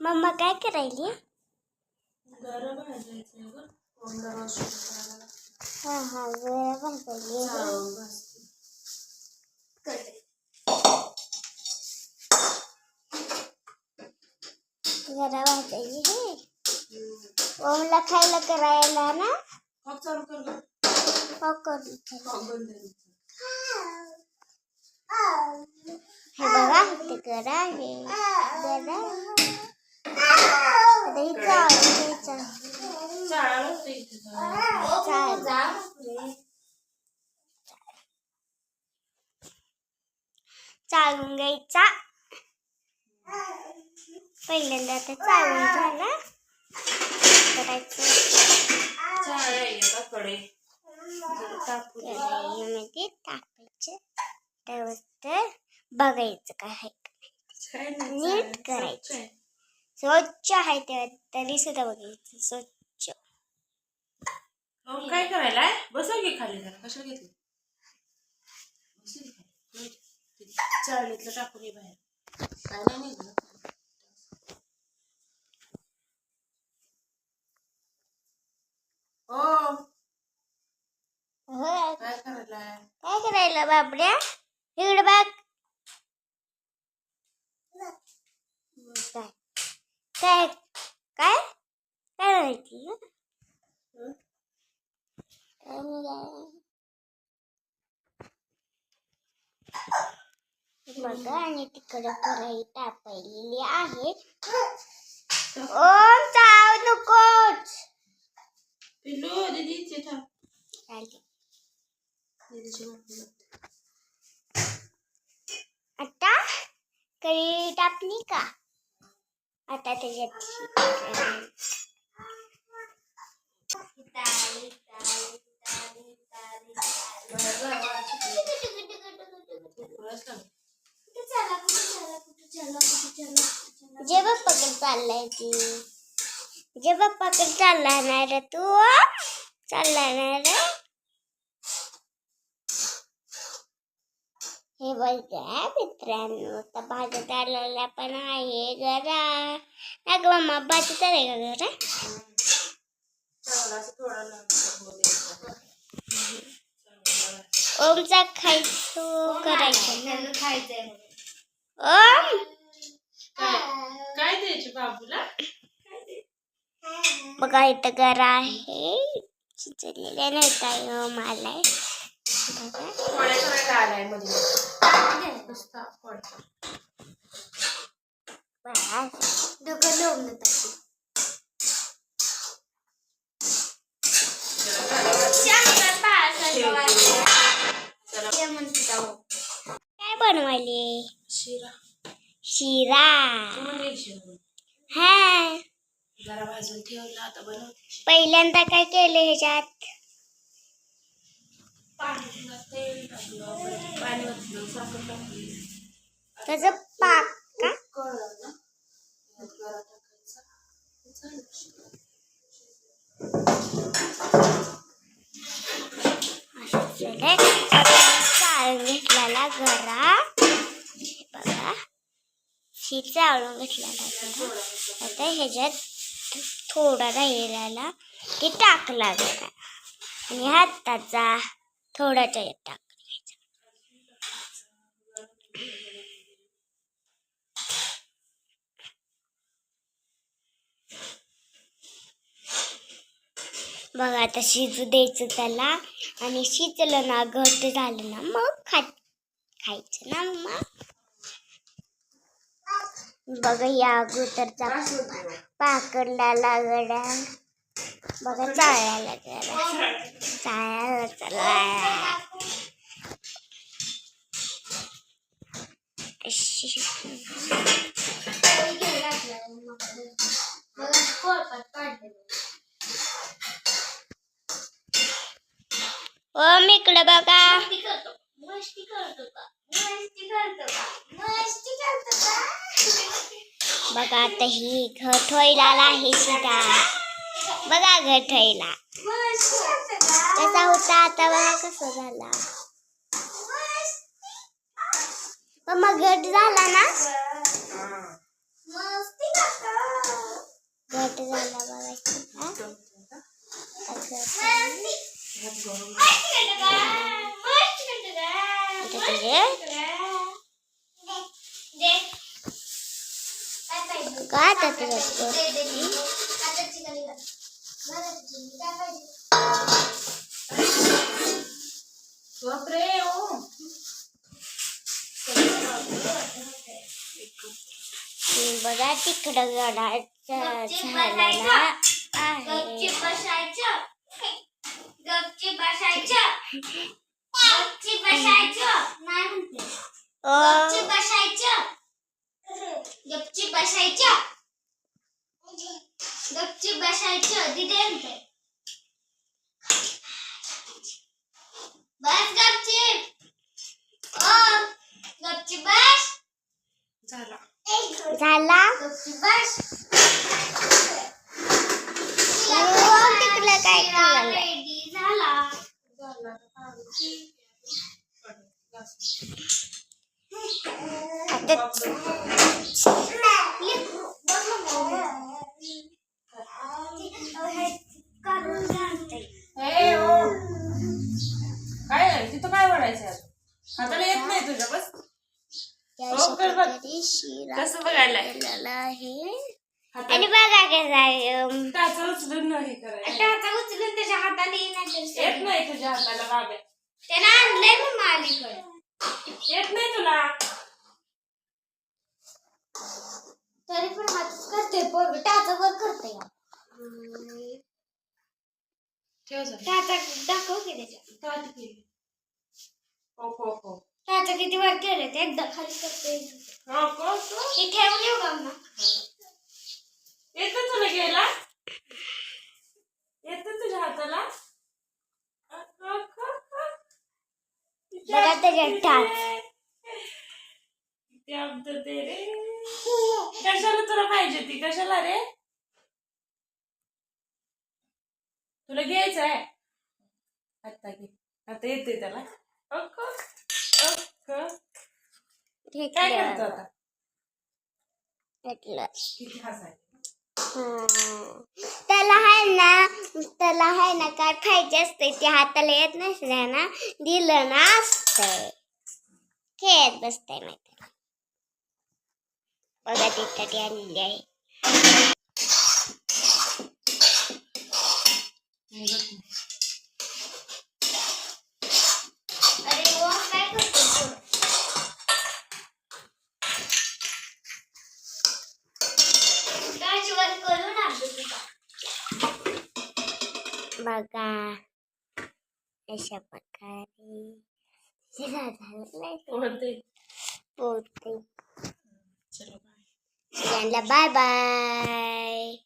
Mamma काय करायली गरम ग. हा हा. जरा वाटायची हे. ओमला खायला करायला ना चालू कर ग. बंद आहे. हे बघा इथे करा हे आता ही चाळून घ्यायचं चाळा लागते इथे जरा. चाळ चाळून घ्यायचा पहिल्यांदा आता चाळून झाला करायचं टाकू टाकायचं त्यावर बघायचं काय आहे नीट करायचं. स्वच्छ आहे. तेव्हा ते तरी सुद्धा बघायचं स्वच्छ काय करायला बसव घे खाली जरा कशाला घेतली चाळणीतलं टाकून ये बाहेर? काय नाही निघलं. ओ होय काय करायला काय करायला बाबड्या? इकडे बघ. काय? काय? काय हं? बघा आणि तिकडे कढई तापलेली आहे. ओम चाव नकोच. दीदीचे थांब. आता कढई टाकली का? आता त्याच्यात बाहेर जा, वारा सुटली. उकळच लाव. जे बाप्पाकडे चाललाय ती जे बाप्पाकडे चालला नाही रे तू? चालला नाही रे? हे बघा मित्रांनो आता भाज्यात आलेला पण आहे जरा. नाही ग मम्मा भाजीत आहे का. चांगला. ओमचा खायचो करायचं ओम? काय? द्यायचे बाबूला? बघा इथं गरा आहे. चिचलेले नाही काय मला मध्ये नुसता डोकं लावून देतात चला काय बनवायले? शिरा. शिरा हा. जरा भाजून ठेवला आता बनवते पहिल्यांदा काय केलं ह्याच्यात? पाणी तेल टाकलं पाणी ओतलं साखर टाकली. त्याचं पाक का? कळलं ना मग गरा टाकायचा. झालं शिरा. असं झालंय. आता चाळून घेतलेला गरा बघा ही आळून घेतलेला गरा आता ह्याच्यात थोडा राहिलेला की टाकला जरा आणि हाताचा थोडाचा यात टाक बघा आता शिजू द्यायचं त्याला आणि शिजलं ना घट झालं ना मग खा खायचं ना मग बघा या अगोदरचा पाकडला लागला बघा चाळायला त्याला चाळायला चला ओ मी इकडे बघा. बघा आता ही घट व्हायला शिका बघा घट कसा होता आता बघा कसं झाला. मग घट झाला ना? घट झाला बघा तुझे काय बापरे बघा तिकडं आहे गपची बसायचं. गपची बसायचं गपची बसायचं नाही म्हणते गपची ओ, बसायचं गपची बसायचं दिदे बस गपची. ओ गपची बस. झाला. झाला. गपची बस. ओ, तिकडं काय झाला आता करून घालते ए ओ काय आहे? तिथं काय? हाताला येत नाही तुझ्या बस. कसं बघायला केलेला आहे आणि बघा कसं आहे अम, टाचा उचलून नाही करायचं आता उचलून त्याच्या हाताने येत नाही तुझ्या हाताला बाब्या त्यानं आणलंय मग अलीकडे येत नाही तुला. तरी पण हात करते पोरग टाचा वर करते ठेव जरा. टाचा दाखव की त्याच्या केली. हो हो हो टाचा किती वर केले ते एकदा खाली करते हो, हो. ठेवून येऊ का मग येतं तुला घ्यायला येतं तुझ्या हाताला. बघा त्याच्यात टाच. किती अब्द ते रे कशाला तुला पाहिजे ती कशाला रे? तुला घ्यायचं आहे? आता घे. आता येते त्याला. अक्क, अक्क. काय करतो आता? किती हसाय. त्याला आहे ना त्याला आहे ना काय खायचे असते ते हाताला येत नसल्या ना दिलं ना असतंय. खेळत बसतंय माहिती. बघा. तिथं ती आणली आहे बघा अशा प्रकारे शिरा झालेला Scanla, bye-bye.